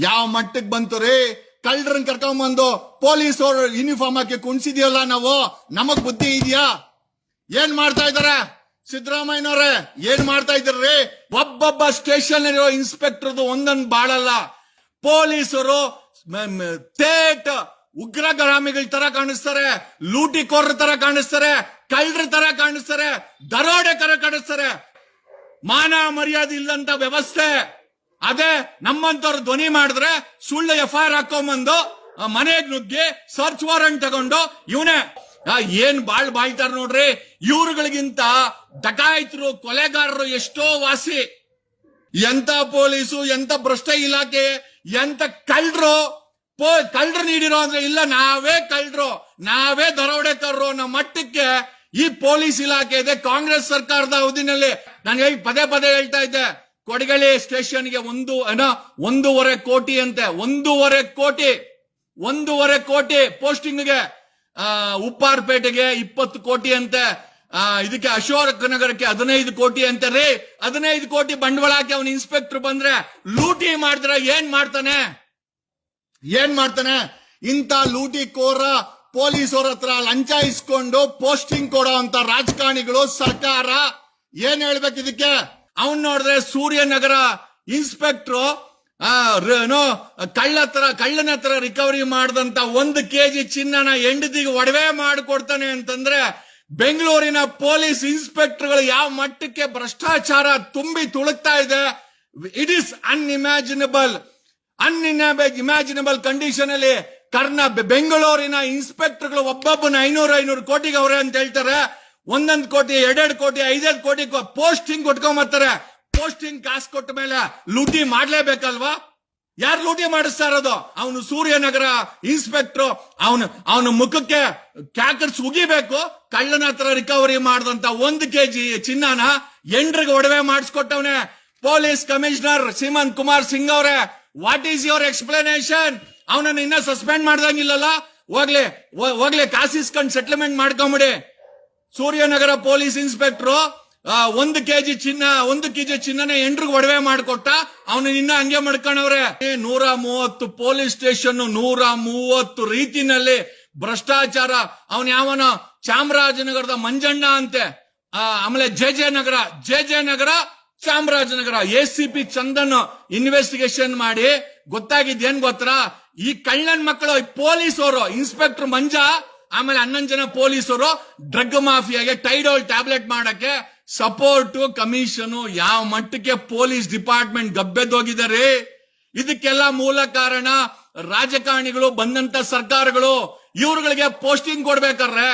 ಯಾವ ಮಟ್ಟಕ್ಕೆ ಬಂತು ರೀ? ಕಳ್ಳರನ್ ಕರ್ಕೊಂಬಂದು ಪೊಲೀಸ್ ಅವರು ಯೂನಿಫಾರ್ಮ್ ಹಾಕಿ ಕುಣಿಸಿದೀವಲ್ಲ ನಾವು? ನಮಗ್ ಬುದ್ಧಿ ಇದೆಯಾ? ಏನ್ ಮಾಡ್ತಾ ಇದಾರೆ? ಸಿದ್ದರಾಮಯ್ಯನವ್ರೆ, ಏನ್ ಮಾಡ್ತಾ ಇದ್ರಿ ಒಬ್ಬೊಬ್ಬ ಸ್ಟೇಷನ್ ಇರೋ ಇನ್ಸ್ಪೆಕ್ಟರ್ದು ಒಂದೊಂದು ಬಾಳಲ್ಲ. ಪೊಲೀಸರು ತೇಟ್ ಉಗ್ರಗಾಮಿಗಳ ತರ ಕಾಣಿಸ್ತಾರೆ, ಲೂಟಿಕೋರ್ರ ತರ ಕಾಣಿಸ್ತಾರೆ, ಕಳ್ಳರ ತರ ಕಾಣಿಸ್ತಾರೆ ದರೋಡೆಕರ ಕಾಣಿಸ್ತಾರೆ. ಮಾನ ಮರ್ಯಾದೆ ಇಲ್ಲಂತ ವ್ಯವಸ್ಥೆ. ಅದೇ ನಮ್ಮಂತವ್ರು ಧ್ವನಿ ಮಾಡಿದ್ರೆ ಸುಳ್ಳು ಎಫ್ ಐ ಆರ್ ಹಾಕೊಂಬಂದು ಮನೆಗ್ ನುಗ್ಗಿ ಸರ್ಚ್ ವಾರೆಂಟ್ ತಗೊಂಡು ಇವನೇ ಏನ್ ಬಾಳ್ ಬಾಳ್ತಾರ ನೋಡ್ರಿ, ಇವ್ರುಗಳಿಗಿಂತ ಡಕಾಯಿತರು, ಕೊಲೆಗಾರರು ಎಷ್ಟೋ ವಾಸಿ. ಎಂತ ಪೊಲೀಸು, ಎಂತ ಭ್ರಷ್ಟ ಇಲಾಖೆ, ಎಂತ ಕಳ್ಳರು, ಪೋ ಕಳ್ರು ನೀಡಿರೋ ಅಂದ್ರೆ ಇಲ್ಲ, ನಾವೇ ಕಳ್ಳರು, ನಾವೇ ದರೋಡೆಕರ್ರು ಅನ್ನೋ ಮಟ್ಟಕ್ಕೆ ಈ ಪೊಲೀಸ್ ಇಲಾಖೆ ಇದೆ. ಕಾಂಗ್ರೆಸ್ ಸರ್ಕಾರದ ಅವಧಿನಲ್ಲಿ ನಾನು ಹೇಳಿ ಪದೇ ಪದೇ ಹೇಳ್ತಾ ಇದ್ದೆ. ಕೊಡಗಳಿ ಸ್ಟೇಷನ್ಗೆ ಒಂದು ಏನೋ ಒಂದೂವರೆ ಕೋಟಿ ಅಂತೆ. ಒಂದೂವರೆ ಕೋಟಿ ಒಂದೂವರೆ ಕೋಟಿ ಪೋಸ್ಟಿಂಗ್ಗೆ ಉಪ್ಪಾರ್ಪೇಟೆಗೆ ಇಪ್ಪತ್ತು ಕೋಟಿ ಅಂತೆ. ಇದಕ್ಕೆ ಅಶೋಕ ನಗರಕ್ಕೆ ಹದಿನೈದು ಕೋಟಿ ಅಂತ. ರೀ, ಹದಿನೈದು ಕೋಟಿ ಬಂಡವಾಳ ಹಾಕಿ ಅವನ ಇನ್ಸ್ಪೆಕ್ಟರ್ ಬಂದ್ರೆ ಲೂಟಿ ಮಾಡಿದ್ರೆ ಏನ್ ಮಾಡ್ತಾನೆ? ಏನ್ ಮಾಡ್ತಾನೆ? ಇಂಥ ಲೂಟಿ ಕೋರ ಪೊಲೀಸರ ಹತ್ರ ಲಂಚ ಇಸ್ಕೊಂಡು ಪೋಸ್ಟಿಂಗ್ ಕೊಡೋ ಅಂತ ರಾಜಕಾರಣಿಗಳು ಸರ್ಕಾರ ಏನ್ ಹೇಳ್ಬೇಕು ಇದಕ್ಕೆ? ಅವನ್ ನೋಡಿದ್ರೆ ಸೂರ್ಯನಗರ ಇನ್ಸ್ಪೆಕ್ಟ್ರು ಏನೋ ಕಳ್ಳ ಹತ್ರ ಕಳ್ಳನ ಹತ್ರ ರಿಕವರಿ ಮಾಡಿದಂತ ಒಂದು ಕೆಜಿ ಚಿನ್ನನ ಹೆಂಡತಿಗೆ ಒಡವೆ ಮಾಡಿಕೊಡ್ತಾನೆ ಅಂತಂದ್ರೆ ಬೆಂಗಳೂರಿನ ಪೊಲೀಸ್ ಇನ್ಸ್ಪೆಕ್ಟರ್ಗಳು ಯಾವ ಮಟ್ಟಕ್ಕೆ ಭ್ರಷ್ಟಾಚಾರ ತುಂಬಿ ತುಳುಕ್ತಾ ಇದೆ it is unimaginable unimaginable condition ಅಲ್ಲಿ ಕರ್ನಾ, ಬೆಂಗಳೂರಿನ ಇನ್ಸ್ಪೆಕ್ಟರ್ಗಳು ಒಬ್ಬೊಬ್ಬನ ಐನೂರು ಐನೂರು ಕೋಟಿಗೆ ಅವ್ರೆ ಅಂತ ಹೇಳ್ತಾರೆ. ಒಂದೊಂದು ಕೋಟಿ, ಎರಡೆರಡು ಕೋಟಿ, ಐದೈದು ಕೋಟಿ ಪೋಸ್ಟಿಂಗ್ ಕೊಟ್ಕೊಂಬರ್ತಾರೆ ಪೋಸ್ಟಿಂಗ್ ಕಾಸು ಕೊಟ್ಟ ಮೇಲೆ ಲೂಟಿ ಮಾಡ್ಲೇಬೇಕಲ್ವಾ? ಯಾರು ಲೂಟಿ ಮಾಡಿಸ್ತಾ ಇರೋದು? ಅವನು ಸೂರ್ಯನಗರ ಇನ್ಸ್ಪೆಕ್ಟರ್ ಅವನು, ಅವನ ಮುಖಕ್ಕೆ ಕ್ಯಾಕರ್ಸ್ ಉಗಿಬೇಕು ಕಳ್ಳನ ಹತ್ರ ರಿಕವರಿ ಮಾಡಿದಂತ ಒಂದು ಕೆಜಿ ಚಿನ್ನನ ಎಂಡ್ರಿಗೆ ಒಡವೆ ಮಾಡಿಸ್ಕೊಟ್ಟವನೆ. ಪೊಲೀಸ್ ಕಮಿಷನರ್ ಸೀಮಂತ್ ಕುಮಾರ್ ಸಿಂಗ್ ಅವರೇ ವಾಟ್ ಈಸ್ ಯುವರ್ ಎಕ್ಸ್ಪ್ಲನೇಷನ್ ಅವನನ್ನ ಇನ್ನ ಸಸ್ಪೆಂಡ್ ಮಾಡ್ದಂಗಿಲ್ಲಲ್ಲ? ಹೋಗ್ಲಿ ಹೋಗ್ಲಿ ಕಾಸಿಸ್ಕೊಂಡ್ ಸೆಟ್ಲ್ಮೆಂಟ್ ಮಾಡ್ಕೊಂಬಿಡಿ. ಸೂರ್ಯನಗರ ಪೊಲೀಸ್ ಇನ್ಸ್ಪೆಕ್ಟರ್ ಒಂದು ಕೆಜಿ ಚಿನ್ನ, ಒಂದು ಕೆಜಿ ಚಿನ್ನನ ಎಂಟ್ರಿಗೆ ಒಡವೆ ಮಾಡಿಕೊಟ್ಟ, ಅವನು ನಿನ್ನ ಹಂಗೆ ಮಾಡ್ಕೊಂಡವ್ರೆ ನೂರ ಮೂವತ್ತು ಪೊಲೀಸ್ ಸ್ಟೇಷನ್ ನೂರ ಮೂವತ್ತು ರೀತಿನಲ್ಲಿ ಭ್ರಷ್ಟಾಚಾರ. ಅವನ್ ಯಾವನ ಚಾಮರಾಜನಗರದ ಮಂಜಣ್ಣ ಅಂತೆ. ಆಮೇಲೆ J J Nagar, J J Nagar, Chamarajanagar. A C P Chandan investigation ಮಾಡಿ ಗೊತ್ತಾಗಿದ್ದೇನ್ ಗೊತ್ತ? ಈ ಕಳ್ಳನ್ ಮಕ್ಕಳು ಪೊಲೀಸರು, ಇನ್ಸ್ಪೆಕ್ಟರ್ ಮಂಜ ಆಮೇಲೆ ಹನ್ನೊಂದು ಜನ ಪೊಲೀಸರು ಡ್ರಗ್ ಮಾಫಿಯಾಗೆ ಟೈಡೋಲ್ ಟ್ಯಾಬ್ಲೆಟ್ ಮಾಡಕ್ಕೆ ಸಪೋರ್ಟ್, ಕಮಿಷನ್ ಯಾವ ಮಟ್ಟಕ್ಕೆ ಪೊಲೀಸ್ ಡಿಪಾರ್ಟ್ಮೆಂಟ್ ಗಬ್ಬೆದ್ದೋಗಿದ್ದಾರೆ ಇದಕ್ಕೆಲ್ಲ ಮೂಲ ಕಾರಣ ರಾಜಕಾರಣಿಗಳು, ಬಂದಂತ ಸರ್ಕಾರಗಳು, ಇವ್ರುಗಳಿಗೆ ಪೋಸ್ಟಿಂಗ್ ಕೊಡ್ಬೇಕಾದ್ರೆ